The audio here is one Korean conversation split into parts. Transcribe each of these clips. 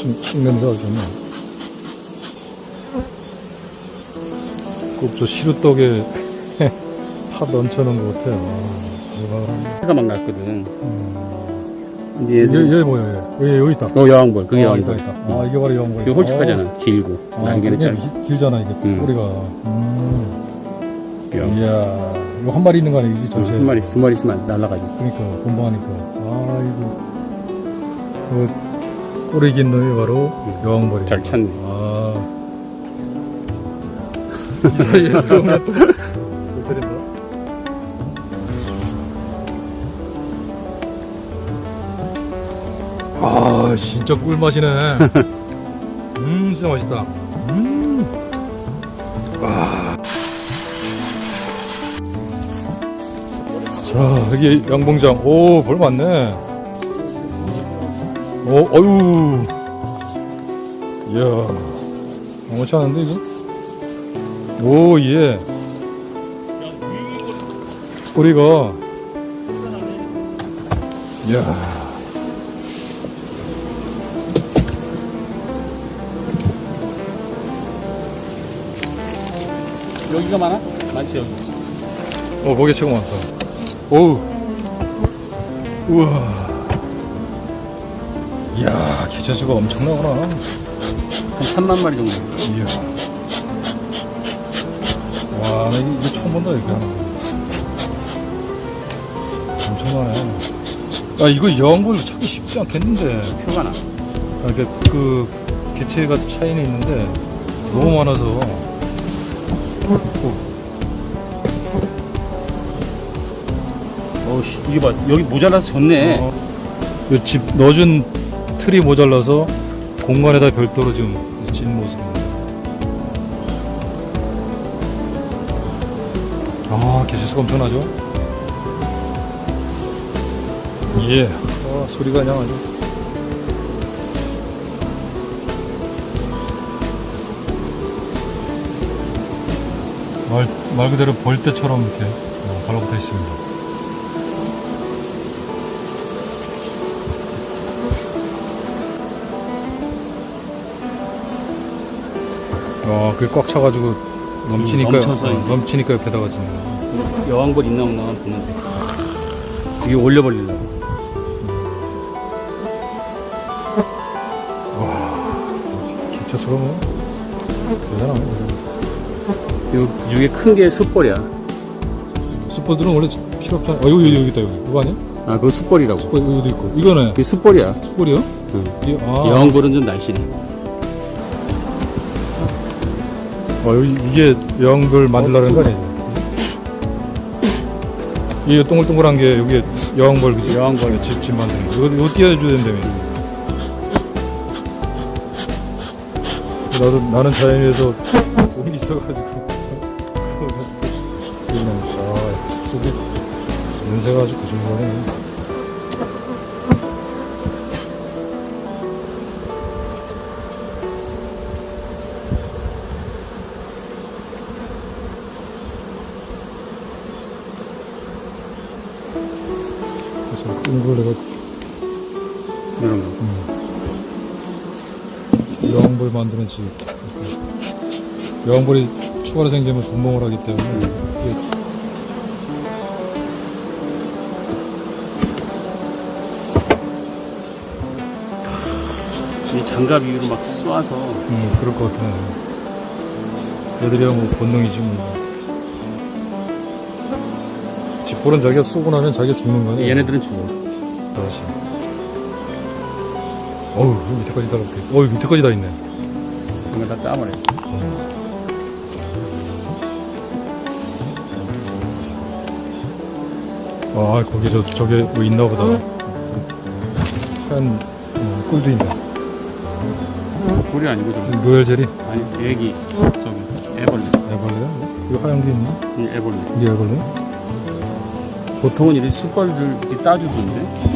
쑥, 쑥 냄새가 좋네. 꼭저 시루떡에 파 넘쳐놓은 것 같아요. 아. 해가 막 났거든. 음. 얘들 여기 뭐야, 여기. 여기, 여기 있다. 어 여왕벌 그게 아, 있다, 여왕벌. 있다. 아, 이게 바로 여왕벌. 이거 홀쭉하잖아. 길고 아, 날개는. 기- 길잖아, 이게. 음. 꼬리가. 음. 여왕. 이야, 이거 한 마리 있는 거 아니지, 전체? 한 마리 두 마리 있으면 날라가지. 그러니까, 본방하니까. 아이고. 그, 꼬리 긴 놈이 바로 여왕벌이. 잘 찾네. 아. 이 사이에 들어오면 또, 못 때린다. 아, 진짜 꿀맛이네. 음, 진짜 맛있다. 음. 와. 자, 여기 양봉장. 오, 벌 많네. 오, 어유. 이야. 아무렇지 않은데, 이거? 오, 예. 꼬리가. 이야. 여기가 많아? 많지 여기. 어, 거기 최고 많다. 오우. 우와. 이야, 개체수가 엄청나구나. 한 3만 마리 정도. 이야. 와, 나 이거, 이거 처음 본다, 이렇게 하는 거. 엄청나네. 아, 이거 여왕벌 찾기 쉽지 않겠는데. 표가 나. 아, 이게 그, 개체가 차이는 있는데, 너무 많아서. 어, 어우 씨 이게 봐 여기 모자라서 졌네. 어, 요집 넣어준 틀이 모자라서 공간에다 별도로 지금 찐 모습입니다. 아, 개체수가 엄청나죠? 예. 아, 소리가 그냥 아주. 말, 말 그대로 벌떼처럼 이렇게 어, 달라붙어 있습니다. 아, 그게 꽉 차가지고 넘치니까, 넘쳐서 어, 이제. 넘치니까 옆에다가 지금. 여왕벌 있나 없나 보는데. 이게 올려버리려고. 개체수가 뭐, 대단하네. 요 이게 큰 게 숯벌이야. 숯벌들은 원래 필요 없잖아. 어, 여기, 여기, 있다, 여기. 이거 아니야? 아 그거 숯벌이라고. 숯벌, 여기도 있고. 이거네. 그게 숯벌이야. 숯벌이요? 응. 이, 아, 여왕벌은 좀 날씬해. 어, 여기, 이게 여왕별 만들라는 거 아니지? 이게 동글동글한 게 여기 여왕벌, 그지? 여왕벌. 집, 집 만드는 거. 이거, 이거 띄워줘야 된다며. 나도, 나는 자연에서 몸이 있어가지고. 아, 속이, 냄새가 아주 고중하네. 집. 여왕벌이 추가로 생기면 분봉을 하기 때문에 이게 이 장갑 위로 막 쏘아서 음, 그럴 것 같아. 애들이야 뭐 본능이지 뭐. 집볼은 자기가 쏘고 나면 자기가 죽는 거네. 얘네들은 죽어. 그렇지. 어우, 여기 밑에까지 다 이렇게. 어우, 밑에까지 다 있네. 이거 다 따버려. 아, 거기 저, 저게 뭐 있나 보다. 한, 어, 꿀도 있네. 볼이 아니고 저기. 로얄 젤리? 아니 애기 저기 애벌레. 애벌레야? 이거 하얀 게 있나? 이 애벌레. 이게 애벌레? 보통은 이런 숯벌들 이렇게 따주던데.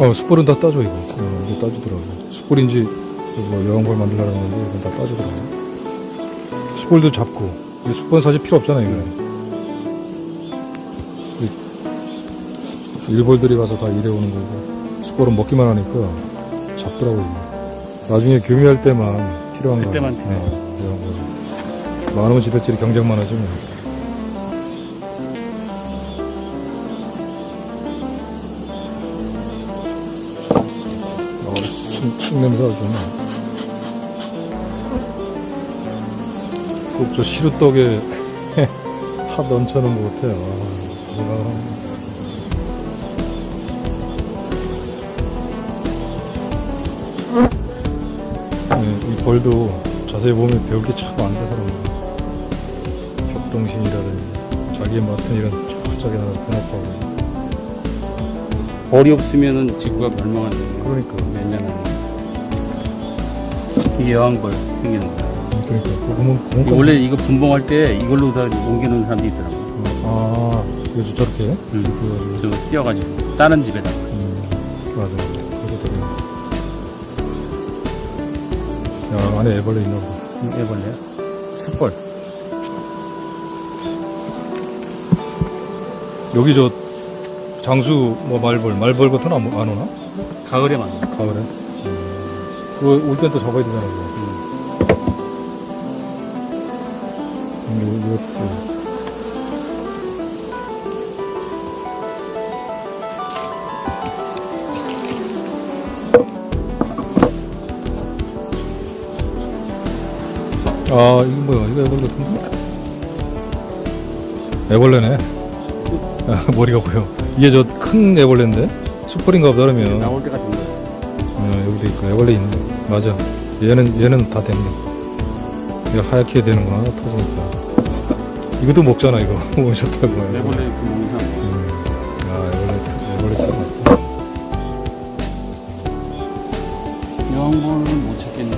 어, 숯불은 다 따줘, 이거. 어, 이거 따주더라고. 숯불인지, 뭐, 여왕벌 만들려고 하는데, 이건 다 따주더라고. 숯불도 잡고. 이 숯불은 사실 필요 없잖아, 이거. 이 일벌들이 가서 다 일해오는 거고. 숯불은 먹기만 하니까. 잡더라고요. 나중에 교미할 때만 필요한 거. 그때만 네, 필요한 거죠. 많으면 지들끼리 경쟁만 하지 뭐. 어, 쑥, 쑥 냄새 아주 꼭 저 시루떡에 파 넘쳐는 것 같아요. 아. 네, 이 벌도 자세히 보면 배울 게 참 많다더라고요. 협동심이라든지 자기의 맡은 일은 철저하게 해놓고 벌이 없으면은 지구가 멸망한다. 그러니까 몇년 안에. 이게 여왕벌 생기는 거야. 그러니까 그거 보면 이거 그거 원래 이거 분봉할 때 이걸로 다 옮기는 사람도 있더라고. 아 그래서 저렇게 응. 그, 저 띄어가지고 다른 집에다 가. 음, 맞아 그렇게 되네 야 안에 애벌레 있나 보다 해볼래요? 숯벌. 여기 저 장수 뭐 말벌 말벌 같은 안, 안 오나? 가을에 많아. 가을에 음. 그거 올땐또 잡아야 되잖아 그거. 요, 아, 이거 뭐야? 이거 애벌레 같은데? 애벌레네. 아, 머리가 보여. 이게 저 큰 애벌레인데? 숯불인가 보다, 그러면. 나올 때가 된 거야. 어, 여기도 있고, 애벌레 있네. 맞아. 얘는, 얘는 다 됐네. 이거 하얗게 되는구나, 터지니까. 이것도 먹잖아, 이거. 원샷하고. 애벌레 그. 음. 아, 애벌레, 애벌레 참. 여왕벌은 못 찾겠네.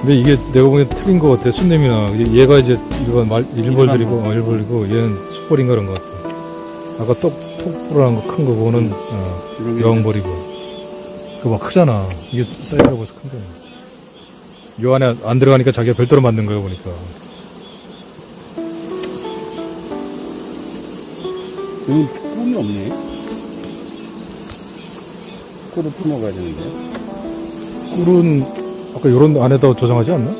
근데 이게 내가 보기엔 틀린 것 같아. 순냄이나. 얘가 이제 일반 말, 일벌들이고, 어, 일벌이고, 얘는 숯벌인가 그런 것 같아. 아까 똑, 톡불한 거큰거 그거는, 어, 이런 게 여왕벌이고. 그거 막 크잖아. 이게 사이즈가 벌써 큰 거야. 요 안에 안 들어가니까 자기가 별도로 만든 거야, 보니까. 여기 꿀이 없네. 꿀을 품어가야 되는데. 꿀은 아까 요런 안에다 저장하지 않나?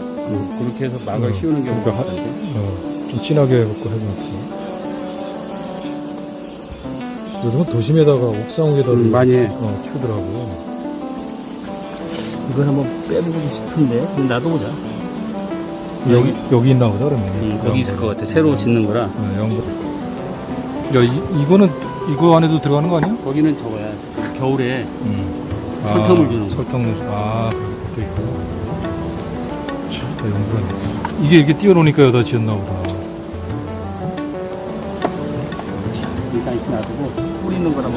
그렇게 해서 막을 음. 씌우는 경우가 그러니까 하-. 어, 좀 진하게 해갖고 해놓고. 요즘은 도심에다가 옥상에다가 음, 많이 해. 어, 키우더라고. 이걸 한번 빼보고 싶은데. 놔둬보자. 여기, 여기 있나 보다, 그러면. 음, 거기 있을 것 같아. 새로 짓는 거라. 어, 영도. 야, 이, 이거는, 이거 안에도 들어가는 거 아니야? 거기는 저거야. 겨울에 음. 설탕을 주는 거. 설탕을 주- 아, 그렇게 있구나. 참, 다 연구하네. 이게 이렇게 띄워놓으니까 여기다 지었나 보다. 자, 일단 이렇게 놔두고 꿀 있는 거라고.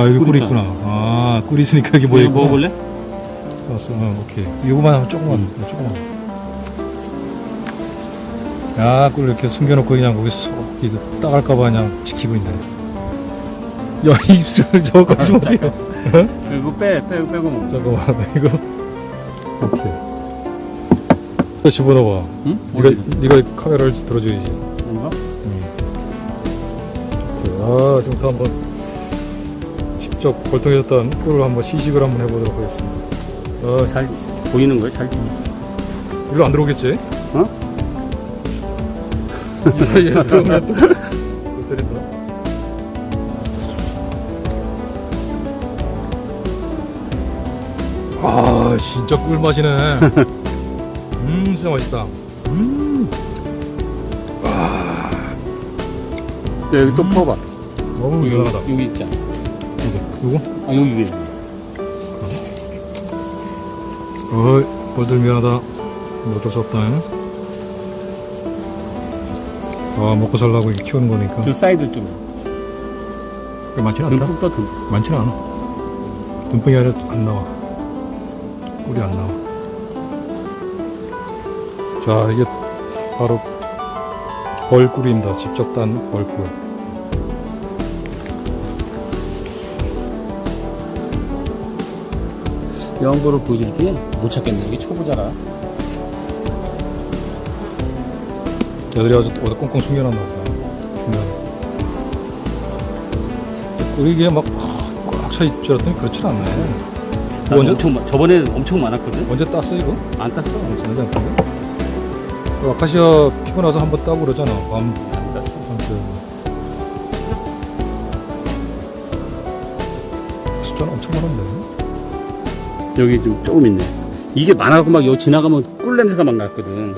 아, 여기 꿀 꿀이. 있구나. 아, 꿀이 있으니까 여기 뭐 이거 있구나. 먹어볼래? 알았어, 어, 오케이. 이거만 하면 조금만, 음. 네, 조금만. 야, 꿀 이렇게 숨겨놓고 그냥 거기 쏙, 따갈까봐 그냥 지키고 있네. 야, 이, 저, 저거 좀 어때요? 이거 빼, 빼, 빼고 먹자. 잠깐만, 이거. 오케이. 이거 집어넣어봐. 응? 네가, 네가 카메라를 들어줘야지. 뭔가? 응. 오케이. 아, 지금부터 한번 직접 벌통해졌던 꿀을 한번 시식을 한번 해보도록 하겠습니다. 아, 잘 보이는 거야? 잘 일로 안 들어오겠지? 어? 이 사이에 들어오면 또, 또 때린다. 아, 진짜 꿀맛이네. 음, 진짜 맛있다. 음, 야, 여기 또 퍼봐. 너무 여기, 유연하다. 여기 있잖아. 이거? 아, 여기 위에. 어이, 벌들 미안하다. 이거 어쩔 수 없다. 잉? 아, 먹고 살라고 이렇게 키우는 거니까. 저 사이드 좀. 많지는 않다. 듬뿍 떠 듬뿍. 많지는 않아. 눈뽕이 아니라 안 나와. 꿀이 안 나와. 자, 이게 바로 벌꿀입니다. 직접 딴 벌꿀. 여왕벌을 보여줄게. 못 찾겠네. 이게 초보자라. 애들이 아주 어디 꽁꽁 숨겨놨나 보다. 중간. 이게 막꽉 차 있 줄 알았더니 그렇진 않네. 난 언제, 엄청 많- 저번에 엄청 많았거든. 언제 땄어, 이거? 안 땄어. 전에 않던데? 그 아카시아 피고 나서 한번 따고 그러잖아. 밤, 안 땄어. 밤새. 숫자는 엄청 많은데. 여기 좀 조금 있네. 이게 많아갖고 막 여기 지나가면 꿀 냄새가 막 났거든. 음.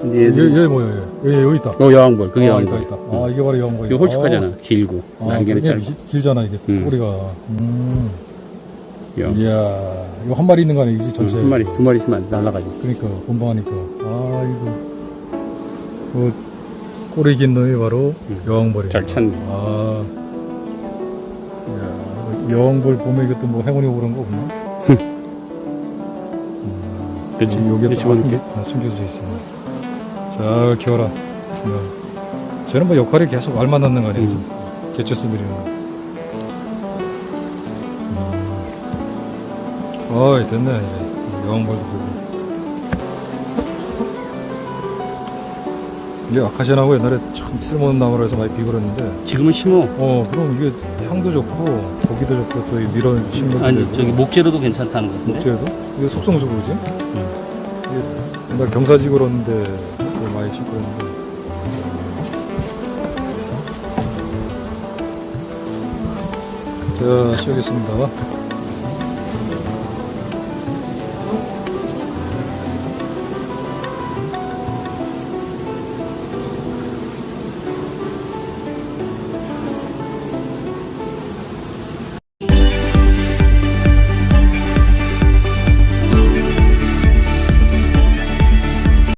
근데 얘, 얘들 얘 뭐야, 얘? 얘 여기 있다. 어 여왕벌. 그게 아, 있다, 여왕벌. 있다. 아, 이게 바로 여왕벌. 이거 홀쭉하잖아. 길고 아, 날개는 굉장히 짧고. 기- 길잖아, 이게. 음. 꼬리가. 음. 여왕. 이야, 이거 한 마리 있는 거 아니지, 전체? 응, 한 마리 두 마리 있으면 날라가지. 그러니까, 본방하니까. 아, 이거. 그, 꼬리 긴 놈이 바로 음. 여왕벌이야. 잘 찾네. 아. 이야, 여왕벌 보면 이것도 뭐 행운이 오는 거 없나? 음. 여기에 딱 숨겨, 집어넣게. 아, 숨겨져 있어. 잘 키워라. 쟤는 뭐 역할이 계속 알만 낳는 거 아니야? 음. 개체 쓰들이는 거. 음. 어이, 됐네, 이제. 여왕벌도 보고. 이게 아카시아나무 옛날에 참 쓸모없는 나무라 해서 많이 비굴했는데, 지금은 심어. 어, 그럼 이게 향도 좋고, 보기도 좋고, 또이 밀어 식물도 아니. 저기 목재로도 괜찮다는 거 같은데. 목재도? 이게 속성수 그러지? 이게 옛날 경사지 그러는데, 그거 많이 심고 했는데. 자, 씌우겠습니다.